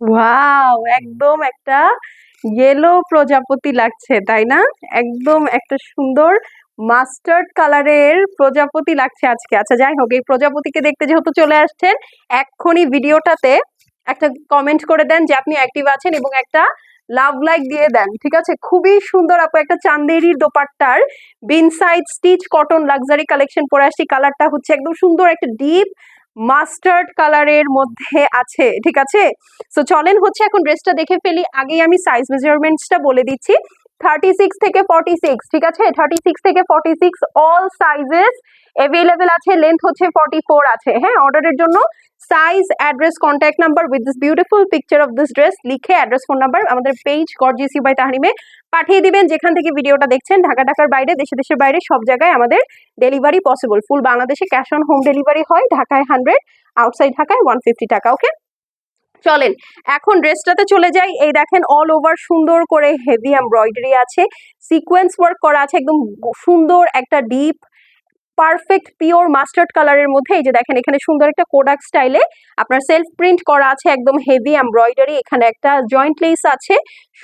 Wow একদম একটা yellow প্রজাপতি লাগছে, তাই না? একদম একটা সুন্দর মাস্টার্ড কালারের প্রজাপতি লাগছে আজকে। আচ্ছা যাই হোক, এই প্রজাপতিকে দেখতে যেহেতু চলে আসছেন, এক্ষুনি ভিডিওটাতে একটা কমেন্ট করে দেন যে আপনি অ্যাক্টিভ আছেন এবং একটা লাভ লাইক দিয়ে দেন, ঠিক আছে? খুবই সুন্দর আপু, একটা চান্দেরির দোপাট্টার বিনসাইড স্টিচ কটন লাক্সারি কালেকশন পরে আসছি। কালারটা হচ্ছে একদম সুন্দর, একটা ডিপ মাস্টার্ড কালারের মধ্যে আছে, ঠিক আছে? তো চলেন হচ্ছে এখন ড্রেসটা দেখে ফেলি। আগেই আমি সাইজ মেজারমেন্টসটা বলে দিচ্ছি। থার্টি সিক্স থেকে ফর্টি সিক্স ঠিক আছে? থার্টি সিক্স থেকে ফর্টি সিক্স অল অ্যাভেলেবেল আছে হচ্ছে ফোর আছে হ্যাঁ? জন্য size address number this beautiful picture of this dress লিখে অ্যাড্রেস ফোন নাম্বার আমাদের বাই তাহরিমে পাঠিয়ে দিবেন। যেখান থেকে ভিডিওটা দেখছেন, ঢাকা, ঢাকার বাইরে, দেশে, দেশের বাইরে, সব জায়গায় আমাদের ডেলিভারি পসিবল ফুল বাংলাদেশে ক্যাশ অন হোম ডেলিভারি হয়, ঢাকায় হান্ড্রেড আউটসাইড ঢাকায় ওয়ান ফিফটি টাকা ওকে চলেন, এখন ড্রেসটাতে চলে যাই। এই দেখেন অল ওভার সুন্দর করে হেভি এমব্রয়ডারি আছে। সিকোয়েন্স ওয়ার্ক করা আছে, একদম সুন্দর একটা ডিপ পারফেক্ট পিওর মাস্টার্ড কালারের মধ্যে। এই যে দেখেন, এখানে সুন্দর একটা কোডাক স্টাইলে আপনার সেলফ প্রিন্ট করা আছে, একদম হেভি এমব্রয়ডারি এখানে একটা জয়েন্ট লেস আছে,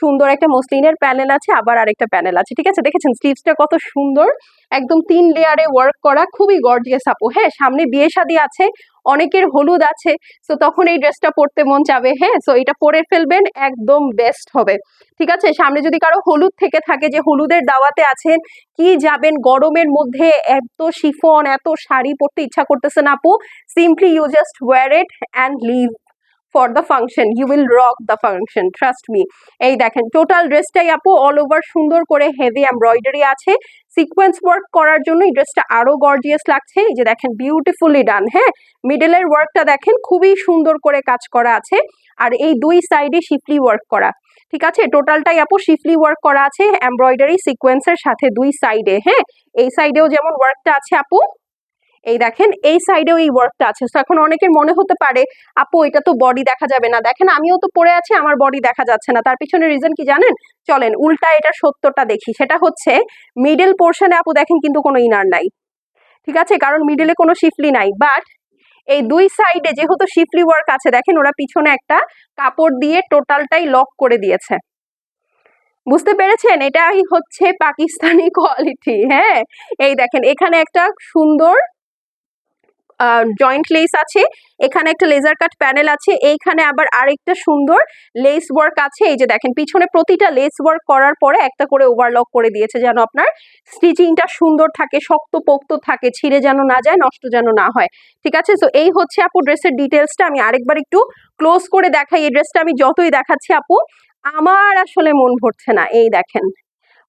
সুন্দর একটা মসলিনের প্যানেল আছে, আবার আরেকটা প্যানেল আছে, ঠিক আছে? দেখেছেন স্লিভসটা কত সুন্দর। একদম তিন লেয়ারে ওয়ার্ক করা, খুবই গর্জিয়াস আপু। হ্যাঁ সামনে বিয়ে শাদী আছে অনেকের হলুদ আছে সো তখন এই ড্রেসটা পরতে মন চাবে হ্যাঁ সো এটা পরে ফেলবেন, একদম বেস্ট হবে। ঠিক আছে? সামনে যদি কারও হলুদ থেকে থাকে যে হলুদের দাওয়াতে আছেন, কি যাবেন গরমের মধ্যে? এত শিফন, এত শাড়ি পরতে ইচ্ছা করতেছে না আপু। Simply you just wear it and leave for the function you will rock the function trust me এই দেখেন টোটাল ড্রেসটাই আপু অল ওভার সুন্দর করে হেভি এমব্রয়ডারি আছে। সিকোয়েন্স ওয়ার্ক করার জন্য এই ড্রেসটা আরও গর্জিয়াস লাগছে। এই যে দেখেন বিউটিফুলি ডান হ্যাঁ? মিডলের ওয়ার্কটা দেখেন, খুবই সুন্দর করে কাজ করা আছে। আর এই দুই সাইডে শিফলি ওয়ার্ক করা, ঠিক আছে? টোটালটাই আপু শিফলি ওয়ার্ক করা আছে এমব্রয়ডারি সিকোয়েন্সের সাথে দুই সাইডে হ্যাঁ? এই সাইডেও যেমন ওয়ার্কটা আছে আপু এই দেখেন, এই সাইডেও এই ওয়ার্কটা আছে। তো এখন অনেকের মনে হতে পারে, আপু, এটা তো বডি দেখা যাবে না। দেখেন, আমিও তো পরে আছি, আমার বডি দেখা যাচ্ছে না। তার পিছনে রিজন কি জানেন? চলেন, উল্টা এটা সত্যটা দেখি। সেটা হচ্ছে মিডল পোর্শনে আপু দেখেন কিন্তু কোনো ইনার নাই। ঠিক আছে? কারণ মিডলে কোনো শিফলি নাই। বাট এই দুই সাইডে যেহেতু শিফলি ওয়ার্ক আছে, দেখেন, ওরা পিছনে একটা কাপড় দিয়ে টোটালটাই লক করে দিয়েছে। বুঝতে পেরেছেন? এটাই হচ্ছে পাকিস্তানি কোয়ালিটি হ্যাঁ? এই দেখেন, এখানে একটা সুন্দর জয়েন্ট লেস আছে, এখানে একটা লেজার কাট প্যানেল আছে, এইখানে আবার আরেকটা সুন্দর লেস ওয়ার্ক আছে, এই যে দেখেন, পিছনে প্রতিটা লেস ওয়ার্ক করার পরে একটা করে ওভারলক করে দিয়েছে যেন আপনার স্টিচিংটা সুন্দর থাকে শক্ত পোক্ত থাকে, ছিঁড়ে যেন না যায়, নষ্ট যেন না হয়, ঠিক আছে? তো এই হচ্ছে আপু ড্রেসের ডিটেলসটা আমি আরেকবার একটু ক্লোজ করে দেখাই, এই ড্রেসটা আমি যতই দেখাচ্ছি আপু, আমার আসলে মন ভরছে না, এই দেখেন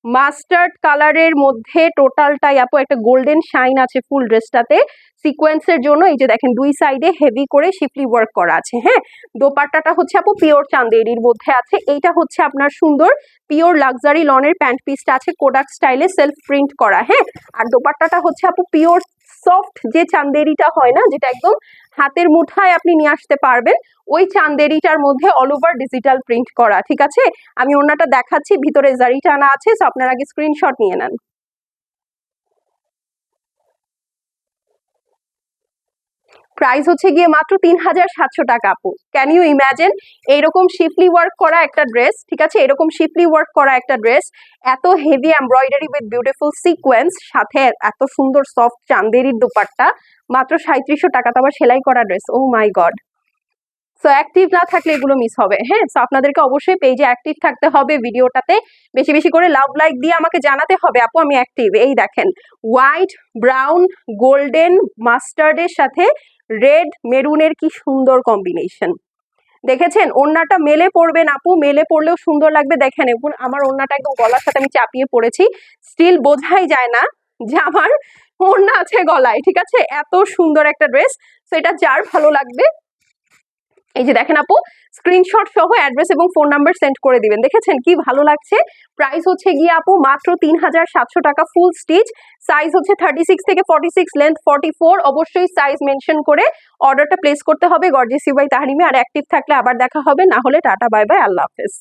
মাস্টার্ড কালারের মধ্যে টোটালটাই আপু একটা গোল্ডেন শাইন আছে ফুল ড্রেসটাতে সিকোয়েন্সের জন্য এই যে দেখেন দুই সাইডে হেভি করে শিফলি ওয়ার্ক করা আছে হ্যাঁ? দোপাট্টাটা হচ্ছে আপু পিওর চান্দেরির মধ্যে আছে। এইটা হচ্ছে আপনার সুন্দর পিওর লাক্সারি লনের প্যান্ট পিসটা আছে কোডাক স্টাইলে সেলফ প্রিন্ট করা হ্যাঁ? আর দোপাট্টাটা হচ্ছে আপু পিওর সফট যে চান্দেরিটা হয় না, যেটা একদম হাতের মুঠায় আপনি নিয়ে আসতে পারবেন, ওই চান্দেরিটার মধ্যে অল ওভার ডিজিটাল প্রিন্ট করা, ঠিক আছে? আমি ওনাটা দেখাচ্ছি, ভিতরে জারি টানা আছে সো আপনার আগে স্ক্রিনশট নিয়ে নেন। প্রাইস হচ্ছে গিয়ে মাত্র তিন হাজার সাতশো টাকা, আপু। ক্যান ইউ ইম্যাজিন এইরকম শিফলি ওয়ার্ক করা একটা ড্রেস ঠিক আছে? এরকম শিফলি ওয়ার্ক করা একটা ড্রেস এত heavy embroidery with beautiful sequence সাথে এত সুন্দর সফট চান্দেরির দুপাট্টা, মাত্র সাঁত্রিশশো টাকা তো আবার সেলাই করা dress oh my god so active না থাকলে এগুলো মিস হবে হ্যাঁ? সো আপনাদেরকে অবশ্যই পেজে অ্যাক্টিভ থাকতে হবে ভিডিওটাতে। বেশি বেশি করে লাভ লাইক দিয়ে আমাকে জানাতে হবে, আপু, আমি অ্যাক্টিভ এই দেখেন হোয়াইট ব্রাউন গোল্ডেন মাস্টার্ডের সাথে রেড মেরুনের কি সুন্দর কম্বিনেশন দেখেছেন? ওড়নাটা মেলে পড়বেন আপু, মেলে পড়লেও সুন্দর লাগবে। দেখেন এখন আমার ওড়নাটা একদম গলার সাথে আমি চাপিয়ে পড়েছি। স্টিল বোঝাই যায় না যে আমার ওড়না আছে গলায়, ঠিক আছে? এত সুন্দর একটা ড্রেস সেটা যার ভালো লাগবে এই যে দেখেন আপু স্ক্রিনশট সহ অ্যাড্রেস এবং ফোন নাম্বার সেন্ড করে দিবেন। দেখেছেন কি ভালো লাগছে? প্রাইস হচ্ছে গিয়ে আপু মাত্র তিন হাজার সাতশো টাকা ফুল স্টিচ সাইজ হচ্ছে থার্টি সিক্স থেকে forty six length forty four অবশ্যই সাইজ মেনশন করে অর্ডারটা প্লেস করতে হবে। গর্জি বাই তাহারিমে আর অ্যাক্টিভ থাকলে আবার দেখা হবে। না হলে টাটা বাই বাই আল্লাহ হাফেজ।